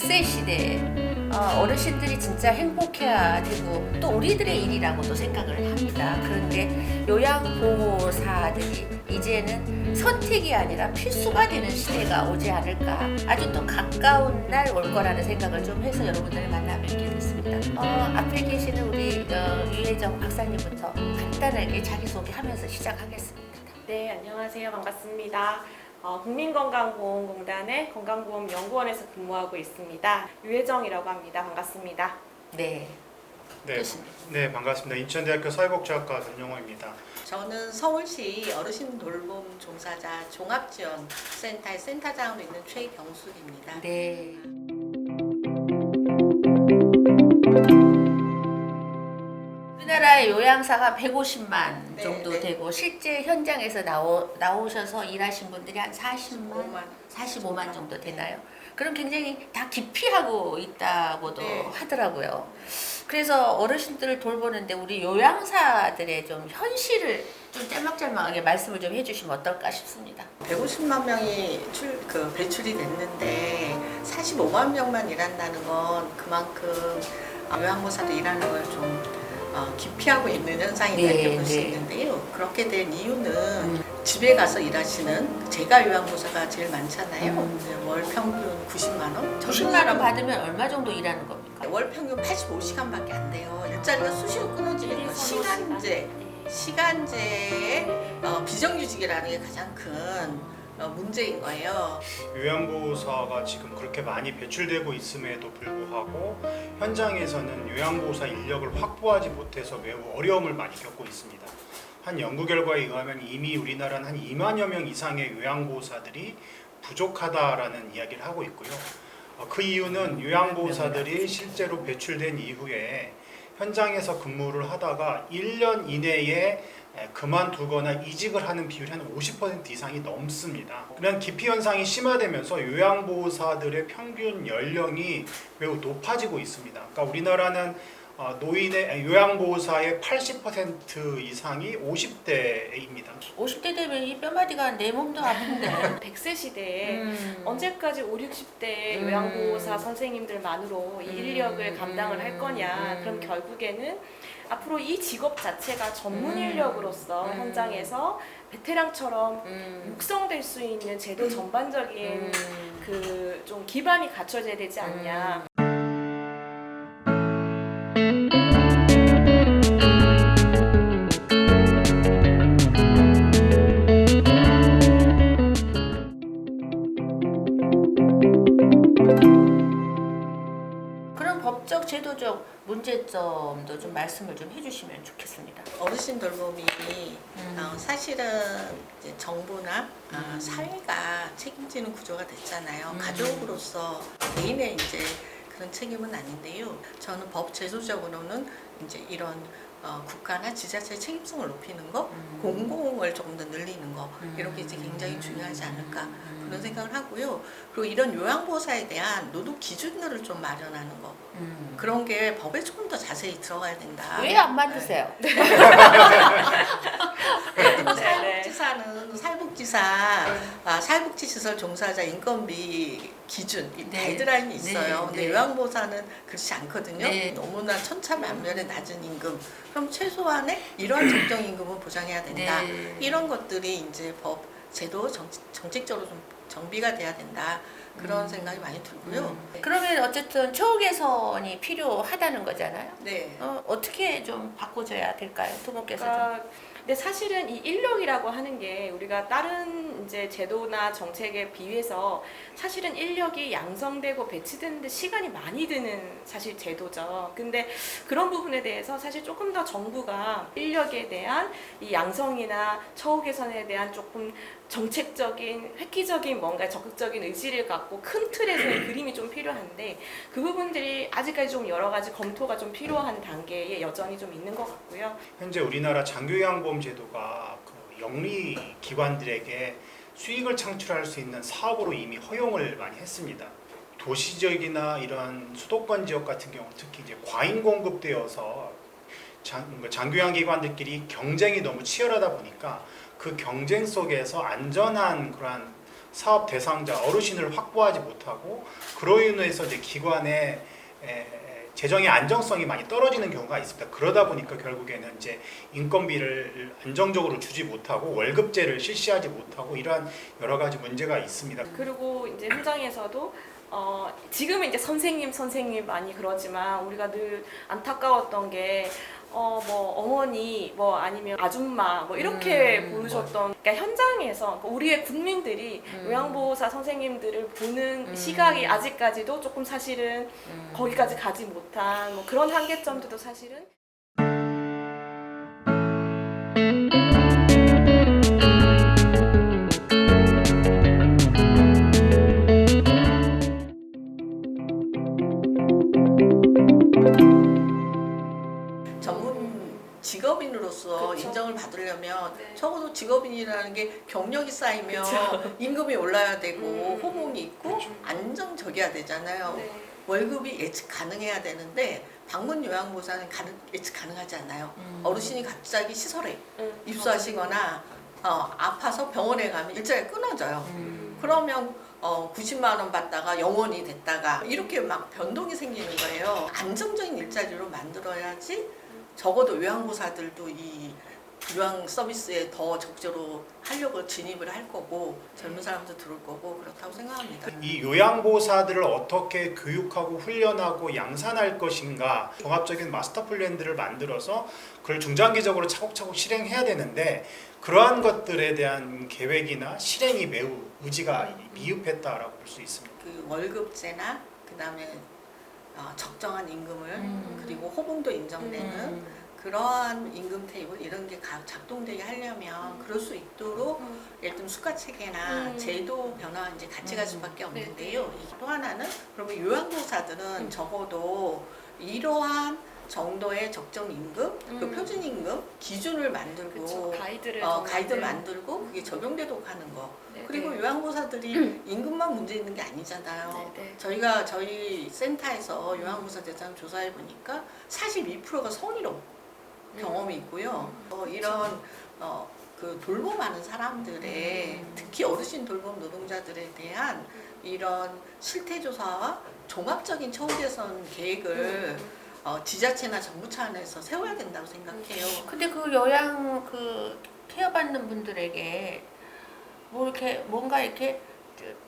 안녕하세요. 네. 100세 시대 어, 어르신들이 진짜 행복해야 되고 또 우리들의 일이라고도 생각을 합니다. 그런데 요양보호사들이 이제는 선택이 아니라 필수가 되는 시대가 오지 않을까 아주 또 가까운 날 올 거라는 생각을 좀 해서 여러분들을 만나 뵙게 됐습니다. 어, 앞에 계시는 우리 어, 유혜정 박사님부터 간단하게 자기소개하면서 시작하겠습니다. 네, 안녕하세요. 반갑습니다. 어, 국민건강보험공단의 건강보험연구원에서 근무하고 있습니다. 유혜정이라고 합니다. 반갑습니다. 네. 네. 네 반갑습니다. 인천대학교 사회복지학과 전용호입니다. 저는 서울시 어르신 돌봄 종사자 종합지원센터의 센터장으로 있는 최경숙입니다. 네. 우리나라의 요양사가 150만 네, 정도 네. 되고 실제 현장에서 나오, 나오셔서 일하신 분들이 한 40만, 5만. 45만 정도 되나요? 그럼 굉장히 다 기피하고 있다고도 네. 하더라고요. 그래서 어르신들을 돌보는데 우리 요양사들의 좀 현실을 좀 짤막짤막하게 말씀을 좀 해주시면 어떨까 싶습니다. 150만 명이 출, 그 배출이 됐는데 45만 명만 일한다는 건 그만큼 요양보사도 일하는 걸좀 어, 기피하고 있는 현상이다 네, 이렇게 볼수 네. 있는데요. 그렇게 된 이유는 음. 집에 가서 일하시는 제가 요양보사가 제일 많잖아요. 음. 네, 월 평균 90만 원. 90만 원 받으면 얼마 정도 일하는 겁니까? 월 평균 85시간밖에 안 돼요. 일자리가 수시로 끊어지는 거 시간제. 시간제의 어, 비정규직이라는 게 가장 큰 어, 문제인 거예요. 요양보호사가 지금 그렇게 많이 배출되고 있음에도 불구하고 현장에서는 요양보호사 인력을 확보하지 못해서 매우 어려움을 많이 겪고 있습니다. 한 연구 결과에 의하면 이미 우리나라는 한 2만여 명 이상의 요양보호사들이 부족하다라는 이야기를 하고 있고요. 어, 그 이유는 요양보호사들이 실제로 배출된 이후에 현장에서 근무를 하다가 1년 이내에 에, 그만두거나 이직을 하는 비율이 한 50% 이상이 넘습니다. 그런 기피 현상이 심화되면서 요양보호사들의 평균 연령이 매우 높아지고 있습니다. 그러니까 우리나라는 어, 노인의 아니, 요양보호사의 80% 이상이 50대입니다. 50대 되면 이 뼈마디가 내 몸도 아픈데. 100세 시대에 음. 언제까지 5, 60대 음. 요양보호사 선생님들만으로 이 음. 인력을 감당을 할 거냐. 음. 그럼 결국에는 앞으로 이 직업 자체가 전문 음. 인력으로서 음. 현장에서 베테랑처럼 음. 육성될 수 있는 제도 전반적인 음. 그좀 기반이 갖춰져야 되지 않냐. 그 법적 제도적 문제점도 좀 말씀을 좀 해주시면 좋겠습니다. 어르신 돌봄이 음. 어, 사실은 이제 정부나 어, 음. 사회가 책임지는 구조가 됐잖아요. 음. 가족으로서 개인의 이제 그런 책임은 아닌데요. 저는 법 제도적으로는 이제 이런 어, 국가나 지자체의 책임성을 높이는 거, 음. 공공을 조금 더 늘리는 거 음. 이런 게 이제 굉장히 중요하지 않을까 음. 그런 생각을 하고요. 그리고 이런 요양보호사에 대한 노동 기준들을 좀 마련하는 거 음. 그런 게 법에 조금 더 자세히 들어가야 된다. 왜 안 만드세요? 네. 뭐 사회복지사는 사회복지사 아, 사회복지시설 종사자 인건비 기준 이 네. 가이드라인이 있어요. 네, 근데 네. 요양보호사는 그렇지 않거든요. 네. 너무나 천차만별의 낮은 임금. 그럼 최소한의 이러한 적정 임금은 보장해야 된다. 네. 이런 것들이 이제 법 제도 정, 정책적으로 좀 정비가 돼야 된다. 그런 음. 생각이 많이 들고요. 음. 그러면 어쨌든 처우 개선이 필요하다는 거잖아요. 네. 어, 어떻게 좀 바꿔줘야 될까요? 두 분께서 좀. 그러니까 근데 사실은 이 인력이라고 하는 게 우리가 다른 이제 제도나 정책에 비해서 사실은 인력이 양성되고 배치되는데 시간이 많이 드는 사실 제도죠. 근데 그런 부분에 대해서 사실 조금 더 정부가 인력에 대한 이 양성이나 처우 개선에 대한 조금 정책적인 획기적인 뭔가 적극적인 의지를 갖고 큰 틀에서의 그림이 좀 필요한데 그 부분들이 아직까지 좀 여러 가지 검토가 좀 필요한 단계에 여전히 좀 있는 것 같고요. 현재 우리나라 장교양보험 제도가 그 영리 기관들에게 수익을 창출할 수 있는 사업으로 이미 허용을 많이 했습니다. 도시적이나 이런 수도권 지역 같은 경우 특히 이제 과잉 공급되어서 장, 그 장교양 기관들끼리 경쟁이 너무 치열하다 보니까 그 경쟁 속에서 안전한 그러한 사업 대상자 어르신을 확보하지 못하고 그로 인해서 이제 기관의 에, 재정의 안정성이 많이 떨어지는 경우가 있습니다. 그러다 보니까 결국에는 이제 인건비를 안정적으로 주지 못하고 월급제를 실시하지 못하고 이러한 여러 가지 문제가 있습니다. 그리고 이제 현장에서도 어, 지금은 이제 선생님 선생님 많이 그러지만 우리가 늘 안타까웠던 게 어, 뭐 어머니 뭐 아니면 아줌마 뭐 이렇게 음, 부르셨던 그러니까 현장에서 그러니까 우리의 국민들이 음. 요양보호사 선생님들을 보는 음. 시각이 아직까지도 조금 사실은 음. 거기까지 가지 못한 뭐 그런 한계점들도 사실은 직업인이라는 게 경력이 쌓이면 임금이 올라야 되고 음. 호봉이 있고 그렇죠. 안정적이야 되잖아요. 네. 월급이 예측 가능해야 되는데 방문 요양보호사는 가능, 예측 가능하지 않아요. 음. 어르신이 갑자기 시설에 응. 입소하시거나 어, 아파서 병원에 가면 일자리가 끊어져요. 음. 그러면 어, 90만 원 받다가 영원히 됐다가 이렇게 막 변동이 생기는 거예요. 안정적인 일자리로 만들어야지 적어도 요양보사들도 이 요양 서비스에 더 적극적으로 하려고 진입을 할 거고 젊은 사람도 들어올 거고 그렇다고 생각합니다. 이 요양보호사들을 어떻게 교육하고 훈련하고 양산할 것인가 종합적인 마스터 플랜들을 만들어서 그걸 중장기적으로 차곡차곡 실행해야 되는데 그러한 것들에 대한 계획이나 실행이 매우 의지가 미흡했다라고 볼 수 있습니다. 그 월급제나 그다음에 어, 적정한 임금을 음. 그리고 호봉도 인정되는 음. 그러한 임금 테이블 이런 게 가- 작동되게 하려면 그럴 수 있도록 음. 예를 들면 수가 체계나 음. 제도 변화 이제 같이 갈 음. 수밖에 네. 없는데요. 또 하나는 그러면 요양보호사들은 음. 적어도 이러한 정도의 적정 임금, 그 음. 표준 임금 기준을 만들고 그쵸 가이드를 어, 좀 가이드 만들고. 만들고 그게 적용되도록 하는 거. 네, 그리고 네. 요양보호사들이 임금만 문제 있는 게 아니잖아요. 네, 네. 저희가 저희 센터에서 요양보호사 대상 조사해 보니까 42%가 성희롱 경험이 있고요. 어, 이런 어, 그 돌봄하는 사람들의 음. 특히 어르신 돌봄 노동자들에 대한 이런 실태 조사와 종합적인 처우 개선 계획을 어, 지자체나 정부 차원에서 세워야 된다고 생각해요. 근데 그 요양 그 케어 받는 분들에게 뭐 이렇게 뭔가 이렇게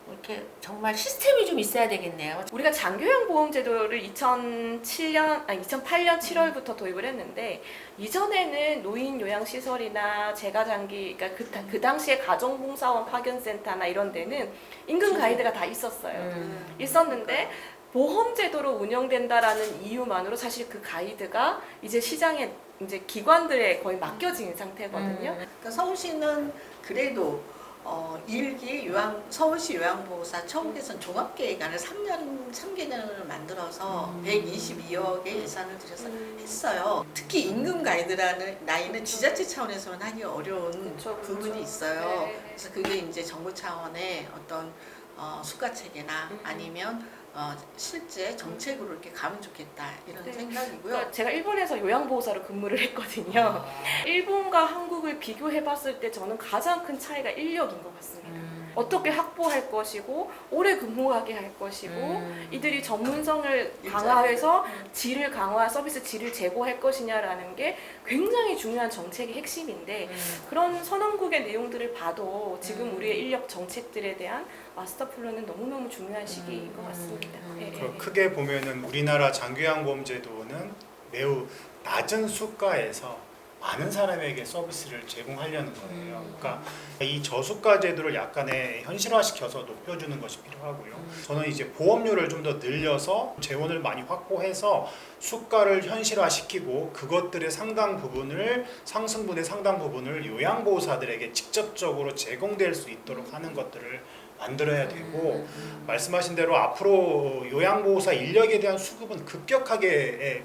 이렇게 정말 시스템이 좀 있어야 되겠네요. 우리가 장교양보험제도를 2007년, 아니 2008년 7월부터 도입을 했는데 이전에는 노인 요양시설이나 재가장기, 그러니까 그, 다- 그 당시에 가정봉사원 파견센터나 이런 데는 임금 가이드가 다 있었어요. 음. 있었는데 보험제도로 운영된다라는 이유만으로 사실 그 가이드가 이제 시장에 이제 기관들에 거의 맡겨진 상태거든요. 음. 그러니까 서울시는 그래도 어, 일기 요양 서울시 요양보호사 처우 개선 종합계획안을 3년 3개년을 만들어서 음. 122억의 예산을 들여서 음. 했어요. 특히 임금 가이드라는 나이는 지자체 차원에서는 하기 어려운 그쵸, 그쵸. 부분이 있어요. 네, 네. 그래서 그게 이제 정부 차원의 어떤 어, 수가 체계나 음. 아니면 어, 실제 정책으로 이렇게 가면 좋겠다 이런 네. 생각이고요. 그러니까 제가 일본에서 요양보호사로 근무를 했거든요. 일본과 한국을 비교해봤을 때 저는 가장 큰 차이가 인력인 것 같습니다. 음. 어떻게 확보할 것이고 오래 근무하게 할 것이고 음. 이들이 전문성을. 강화해서 음. 질을 강화 서비스 질을 제고할 것이냐라는 게 굉장히 중요한 정책의 핵심인데 음. 그런 선언국의 내용들을 봐도 지금 음. 우리의 인력 정책들에 대한 마스터 플랜은 너무너무 중요한 시기인 것 음. 같습니다. 음. 예. 크게 보면은 우리나라 장교양보험제도는 매우 낮은 수가에서 많은 사람에게 서비스를 제공하려는 거예요. 음. 그러니까 이 저수가 제도를 약간의 현실화시켜서 높여주는 것이 필요하고요. 음. 저는 이제 보험료를 좀 더 늘려서 재원을 많이 확보해서 수가를 현실화시키고 그것들의 상당 부분을 상승분의 상당 부분을 요양보호사들에게 직접적으로 제공될 수 있도록 하는 것들을 만들어야 되고 음. 말씀하신 대로 앞으로 요양보호사 인력에 대한 수급은 급격하게 예,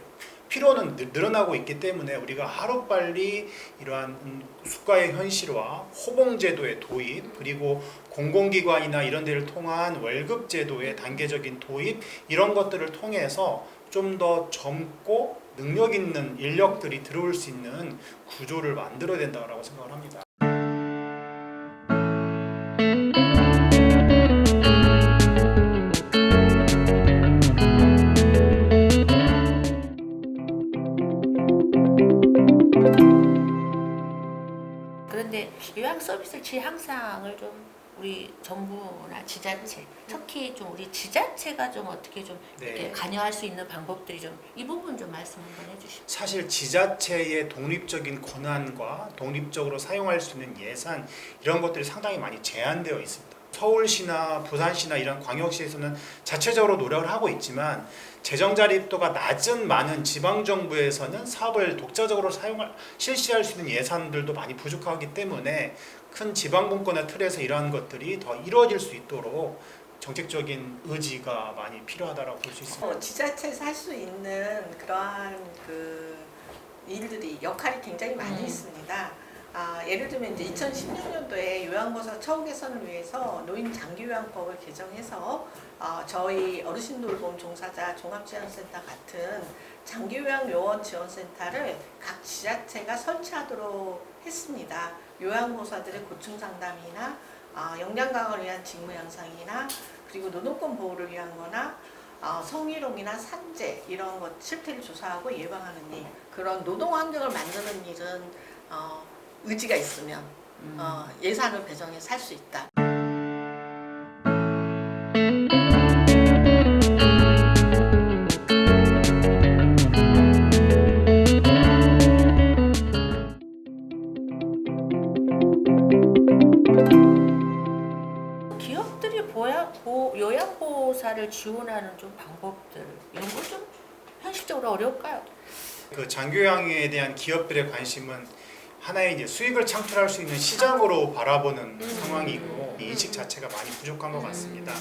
필요는 늘- 늘어나고 있기 때문에 우리가 하루빨리 이러한 음, 수가의 현실화, 호봉제도의 도입, 그리고 공공기관이나 이런 데를 통한 월급제도의 단계적인 도입 이런 것들을 통해서 좀 더 젊고 능력 있는 인력들이 들어올 수 있는 구조를 만들어야 된다고 생각을 합니다. 요양을 좀 우리 정부나 지자체, 특히 좀 우리 지자체가 좀 어떻게 좀 이렇게 네. 관여할 수 있는 방법들이 좀 이 부분 좀 말씀 한번 해주시죠. 사실 지자체의 독립적인 권한과 독립적으로 사용할 수 있는 예산 이런 것들이 상당히 많이 제한되어 있습니다. 서울시나 부산시나 이런 광역시에서는 자체적으로 노력을 하고 있지만 재정 자립도가 낮은 많은 지방 정부에서는 사업을 독자적으로 사용할 실시할 수 있는 예산들도 많이 부족하기 때문에 큰 지방 분권의 틀에서 이러한 것들이 더 이루어질 수 있도록 정책적인 의지가 많이 필요하다고 볼 수 있습니다. 어, 지자체에서 할 수 있는 그러한 그 일들이 역할이 굉장히 많이 음. 있습니다. 아, 예를 들면 이제 2016년도에 요양보사 처우 개선을 위해서 노인 장기요양법을 개정해서 어, 저희 어르신 돌봄 종사자 종합지원센터 같은 장기요양 요원 지원센터를 각 지자체가 설치하도록 했습니다. 요양보사들의 고충 상담이나 아, 역량 강화를 위한 직무 향상이나 그리고 노동권 보호를 위한 거나 어, 성희롱이나 산재 이런 것 실태를 조사하고 예방하는 일 그런 노동 환경을 만드는 일은 어, 의지가 있으면 음. 어, 예산을 배정해서 할수 있다. 기업들이 보야, 보, 요양보호사를 지원하는 좀 방법들 이런 거좀 현실적으로 어려울까요? 그 장교양에 대한 기업들의 관심은 하나의 이제 수익을 창출할 수 있는 시장으로 바라보는 상황이고 이 인식 자체가 많이 부족한 것 같습니다.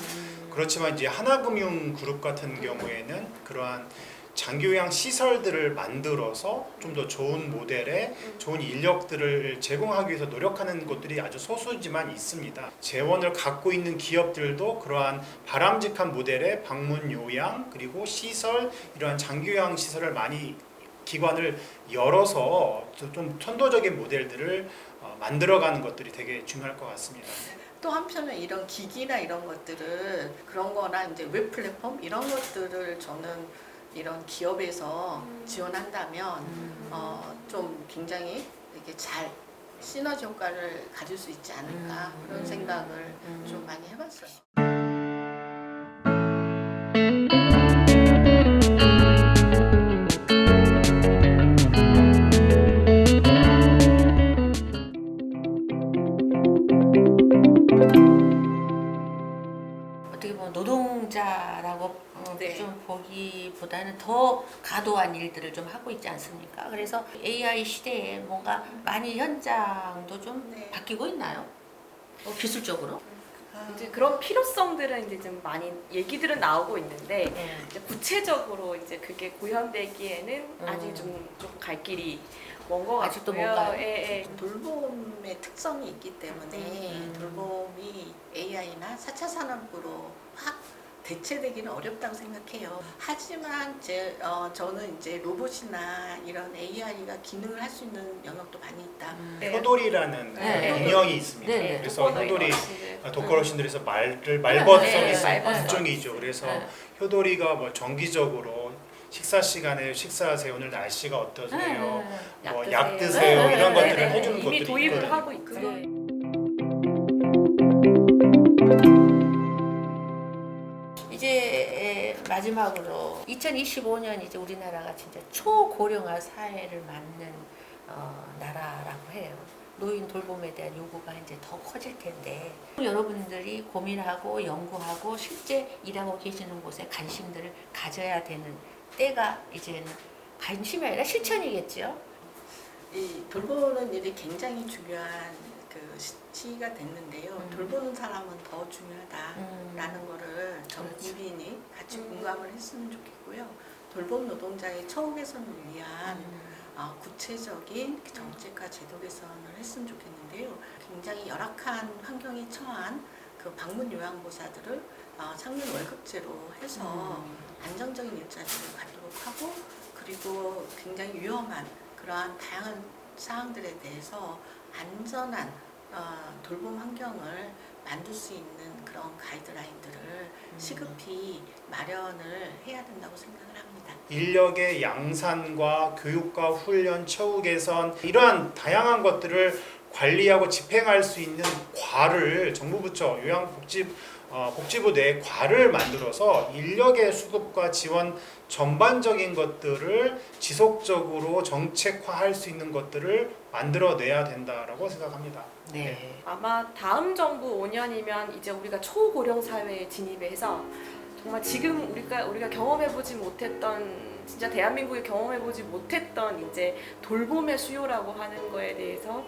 그렇지만 이제 하나금융그룹 같은 경우에는 그러한 장교양 시설들을 만들어서 좀 더 좋은 모델의 좋은 인력들을 제공하기 위해서 노력하는 곳들이 아주 소수지만 있습니다. 재원을 갖고 있는 기업들도 그러한 바람직한 모델의 방문 요양 그리고 시설 이러한 장교양 시설을 많이 기관을 열어서 좀 선도적인 모델들을 어, 만들어가는 것들이 되게 중요할 것 같습니다. 또 한편에 이런 기기나 이런 것들을 그런 거나 이제 웹 플랫폼 이런 것들을 저는 이런 기업에서 지원한다면 어, 좀 굉장히 이렇게 잘 시너지 효과를 가질 수 있지 않을까 음, 그런 음, 생각을 음. 좀 많이 해봤어요. 네. 좀 보기보다는 더 가도한 일들을 좀 하고 있지 않습니까? 그래서 AI 시대에 뭔가 많이 현장도 좀 네. 바뀌고 있나요? 어, 기술적으로? 이제 그런 필요성들은 이제 좀 많이 얘기들은 나오고 있는데 네. 이제 구체적으로 이제 그게 구현되기에는 음. 아직 좀 좀 갈 길이 먼 것 아직도 같고요. 뭔가요? 예, 예. 돌봄의 특성이 있기 때문에 음. 돌봄이 AI나 4차 산업으로 확 대체되기는 어렵다고 생각해요. 하지만 제, 어, 저는 이제 로봇이나 이런 AI가 기능을 할 수 있는 영역도 많이 있다. 음. 네. 효돌이라는 네. 인형이 있습니다. 네, 네. 그래서 효돌이 어르신들. 아, 말을 말벗 네, 서비스 말벗 일종이죠. 그래서 네. 효돌이가 뭐 정기적으로 식사 시간에 식사하세요. 오늘 날씨가 어떠세요? 네. 뭐약약 드세요. 드세요. 네, 이런 네, 것들을 네, 네. 해주는 이미 것들이 도입을 있거든요. 하고 있죠. 네. 마지막으로 2025년 이제 우리나라가 진짜 초고령화 사회를 맞는 어, 나라라고 해요. 노인 돌봄에 대한 요구가 이제 더 커질 텐데 여러분들이 고민하고 연구하고 실제 일하고 계시는 곳에 관심들을 가져야 되는 때가 이제는 관심이 아니라 실천이겠죠. 이 돌보는 일이 굉장히 중요한 그 시- 시기가 됐는데요. 음. 돌보는 사람은 더 중요하다라는 음. 거를 전 그렇죠. 국민이 같이 음. 공감을 했으면 좋겠고요. 돌봄 노동자의 처우 개선을 위한 음. 어, 구체적인 정책과 제도 개선을 했으면 좋겠는데요. 굉장히 열악한 환경에 처한 그 방문 요양보사들을 어, 상면 월급제로 해서 음. 안정적인 일자리를 갖도록 하고 그리고 굉장히 위험한 그러한 다양한 사항들에 대해서 안전한 어, 돌봄 환경을 만들 수 있는 그런 가이드라인들을 음. 시급히 마련을 해야 된다고 생각을 합니다. 인력의 양산과 교육과 훈련, 처우 개선 이러한 다양한 것들을 관리하고 집행할 수 있는 과를 정부 부처 요양복지 어, 복지부 내에 과를 만들어서 인력의 수급과 지원 전반적인 것들을 지속적으로 정책화할 수 있는 것들을 만들어내야 된다라고 생각합니다. 네. 아마 다음 정부 5년이면 이제 우리가 초고령 사회에 진입해서 정말 지금 우리가 우리가 경험해보지 못했던 진짜 대한민국이 경험해보지 못했던 이제 돌봄의 수요라고 하는 거에 대해서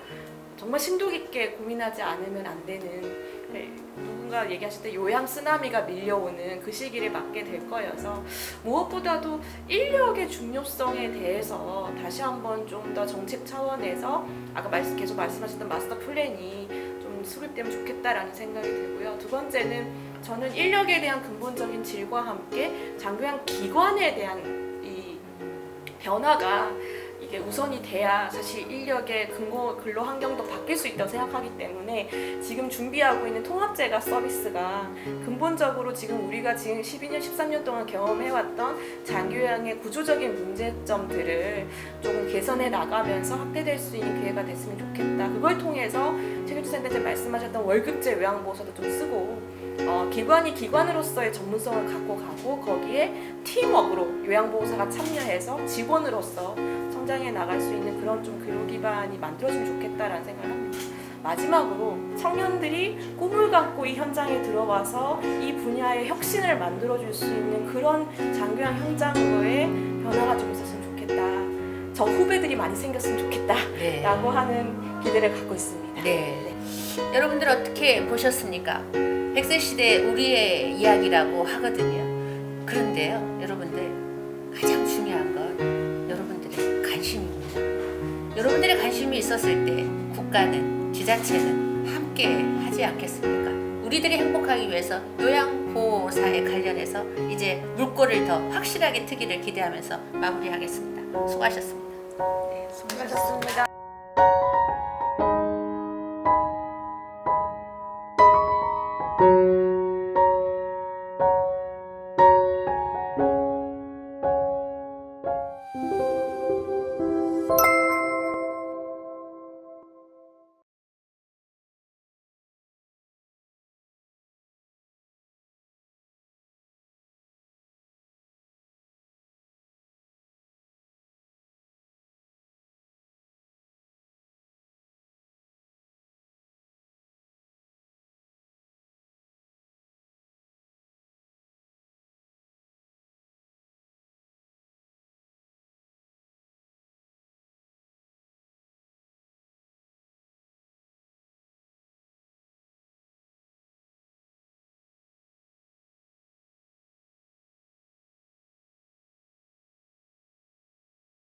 정말 심도 깊게 고민하지 않으면 안 되는 네, 누군가 얘기하실 때 요양 쓰나미가 밀려오는 그 시기를 맞게 될 거여서 무엇보다도 인력의 중요성에 대해서 다시 한번 좀 더 정책 차원에서 아까 말씀, 계속 말씀하셨던 마스터 플랜이 좀 수립되면 좋겠다라는 생각이 들고요. 두 번째는 저는 인력에 대한 근본적인 질과 함께 장교양 기관에 대한 이 변화가 이게 우선이 돼야 사실 인력의 근거 근로 환경도 바뀔 수 있다고 생각하기 때문에 지금 준비하고 있는 통합제가 서비스가 근본적으로 지금 우리가 지금 12년 13년 동안 경험해왔던 장교양의 구조적인 문제점들을 조금 개선해 나가면서 확대될 수 있는 기회가 됐으면 좋겠다. 그걸 통해서 최규주 센터장님 말씀하셨던 월급제 요양보호사도 좀 쓰고 어, 기관이 기관으로서의 전문성을 갖고 가고 거기에 팀워크로 요양보호사가 참여해서 직원으로서 성장해 나갈 수 있는 그런 좀 교육 기반이 만들어지면 좋겠다라는 생각을 합니다. 마지막으로 청년들이 꿈을 갖고 이 현장에 들어와서 이 분야의 혁신을 만들어줄 수 있는 그런 장교양 현장으로의 변화가 좀 있었으면 좋겠다. 저 후배들이 많이 생겼으면 좋겠다. 네. 라고 하는 기대를 갖고 있습니다. 네. 여러분들 어떻게 보셨습니까? 100세 시대 우리의 이야기라고 하거든요. 그런데요, 여러분들 가장 중요한 건 여러분들의 관심입니다. 여러분들의 관심이 있었을 때 국가는 지자체는 함께 하지 않겠습니까? 우리들이 행복하기 위해서 요양보호사에 관련해서 이제 물꼬를 더 확실하게 트기를 기대하면서 마무리하겠습니다. 수고하셨습니다. 네, 수고하셨습니다.